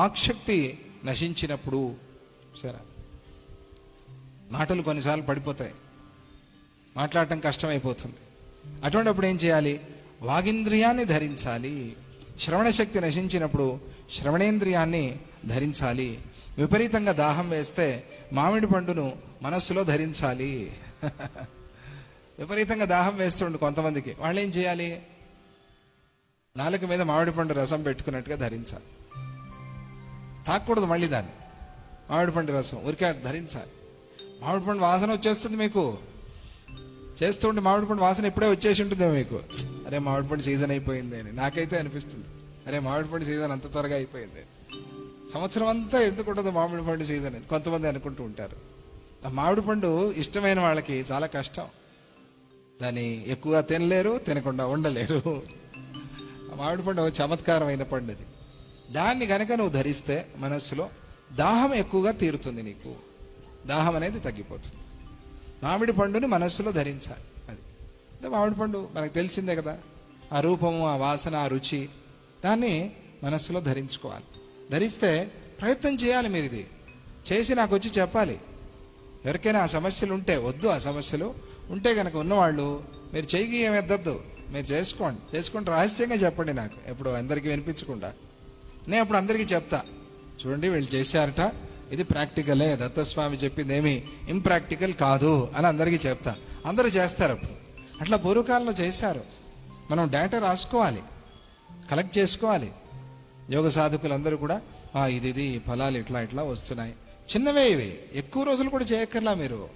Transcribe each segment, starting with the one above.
వాక్శక్తి నశించినప్పుడు సరే. మాటలు కొన్నిసార్లు పడిపోతాయి. మాట్లాడటం కష్టమైపోతుంది. అటువంటిప్పుడు ఏం చేయాలి? వాగింద్రియాన్ని ధరించాలి. శ్రవణ శక్తి నశించినప్పుడు శ్రవణేంద్రియాన్ని ధరించాలి. విపరీతంగా దాహం వేస్తే మామిడి పండును మనస్సులో ధరించాలి. విపరీతంగా దాహం వేస్తుండు కొంతమందికి. వాళ్ళు ఏం చేయాలి? నాలుక మీద మామిడి పండు రసం పెట్టుకున్నట్టుగా ధరించాలి. తాకూడదు మళ్ళీ దాన్ని. మామిడి పండు రసం ఊరికే ధరించాలి. మామిడి పండు వాసన వచ్చేస్తుంది మీకు. చేస్తుంటే మామిడి పండు వాసన ఇప్పుడే వచ్చేసి ఉంటుందేమో మీకు. అరే మామిడి పండు సీజన్ అయిపోయింది అని. నాకైతే అనిపిస్తుంది. అరే మామిడి పండు సీజన్ అంత త్వరగా అయిపోయింది సంవత్సరం అంతా ఎందుకు ఉండదు మామిడి పండు సీజన్ అని కొంతమంది అనుకుంటూ ఉంటారు. ఆ మామిడి పండు ఇష్టమైన వాళ్ళకి చాలా కష్టం. దాన్ని ఎక్కువగా తినలేరు తినకుండా ఉండలేరు. ఆ మామిడి పండు చమత్కారమైన పండు అది. దాన్ని గనక నువ్వు ధరిస్తే మనస్సులో దాహం ఎక్కువగా తీరుతుంది నీకు. దాహం అనేది తగ్గిపోతుంది. మామిడి పండుని మనస్సులో ధరించాలి అది. అంటే మామిడి పండు మనకు తెలిసిందే కదా. ఆ రూపము ఆ వాసన ఆ రుచి దాన్ని మనస్సులో ధరించుకోవాలి. ధరిస్తే ప్రయత్నం చేయాలి మీరు ఇది. చేసి నాకు వచ్చి చెప్పాలి. ఎవరికైనా ఆ సమస్యలు ఉంటే వద్దు ఆ సమస్యలు ఉంటే కనుక ఉన్నవాళ్ళు మీరు చేయికి ఏమి ఎద్దద్దు మీరు చేసుకోండి. చేసుకుంటే రహస్యంగా చెప్పండి నాకు. ఎప్పుడు అందరికీ వినిపించకుండా. నేను అప్పుడు అందరికీ చెప్తా. చూడండి వీళ్ళు చేశారట. ఇది ప్రాక్టికలే దత్తస్వామి చెప్పింది ఏమి ఇంప్రాక్టికల్ కాదు అని అందరికీ చెప్తా. అందరూ చేస్తారు అప్పుడు. అట్లా పూర్వకాలంలో చేశారు. మనం డేటా రాసుకోవాలి. కలెక్ట్ చేసుకోవాలి. యోగ సాధకులందరూ కూడా ఇది ఇది ఫలాలు ఇట్లా ఇట్లా వస్తున్నాయి. చిన్నవే ఇవి. ఎక్కువ రోజులు కూడా చేయక్కర్లా మీరు.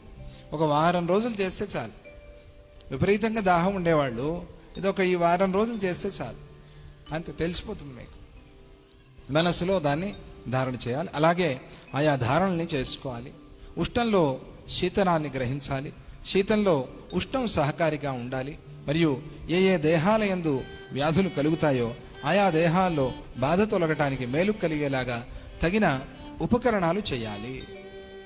ఒక వారం రోజులు చేస్తే చాలు. విపరీతంగా దాహం ఉండేవాళ్ళు. ఇది ఒక ఈ వారం రోజులు చేస్తే చాలు. అంతే తెలిసిపోతుంది మీకు. మనసులో దాన్ని ధారణ చేయాలి. అలాగే ఆయా ధారణల్ని చేసుకోవాలి. ఉష్ణంలో శీతనాన్ని గ్రహించాలి. శీతంలో ఉష్ణం సహకారిగా ఉండాలి. మరియు ఏ ఏ దేహాల ఎందు వ్యాధులు కలుగుతాయో ఆయా దేహాల్లో బాధ తొలగటానికి మేలు కలిగేలాగా తగిన ఉపకరణాలు చేయాలి.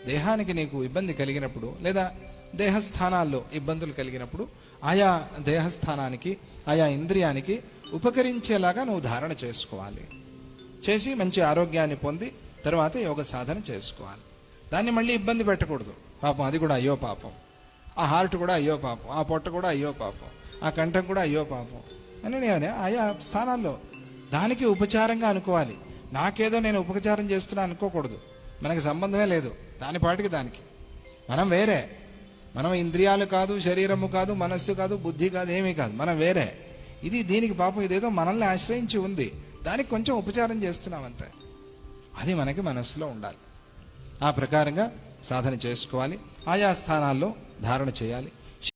దేహానికి నీకు ఇబ్బంది కలిగినప్పుడు లేదా దేహస్థానాల్లో ఇబ్బందులు కలిగినప్పుడు ఆయా దేహస్థానానికి ఆయా ఇంద్రియానికి ఉపకరించేలాగా నువ్వు ధారణ చేసుకోవాలి. చేసి మంచి ఆరోగ్యాన్ని పొంది తర్వాత యోగ సాధన చేసుకోవాలి. దాన్ని మళ్ళీ ఇబ్బంది పెట్టకూడదు. పాపం అది కూడా అయ్యో పాపం. ఆ హార్ట్ కూడా అయ్యో పాపం. ఆ పొట్ట కూడా అయ్యో పాపం. ఆ కంఠం కూడా అయ్యో పాపం. అని నేను ఆయా స్థానాల్లో దానికి ఉపచారంగా అనుకోవాలి. నాకేదో నేను ఉపచారం చేస్తున్నా అనుకోకూడదు. మనకి సంబంధమే లేదు. దాని పాటికి దానికి. మనం వేరే. మనం ఇంద్రియాలు కాదు శరీరము కాదు మనస్సు కాదు బుద్ధి కాదు ఏమీ కాదు. మనం వేరే. ఇది దీనికి పాపం. ఇదేదో మనల్ని ఆశ్రయించి ఉంది. దానికి కొంచెం ఉపచారం చేస్తున్నాం అంతే అది మనకి మనస్సులో ఉండాలి. ఆ ప్రకారంగా సాధన చేసుకోవాలి. ఆయా స్థానాల్లో ధారణ చేయాలి.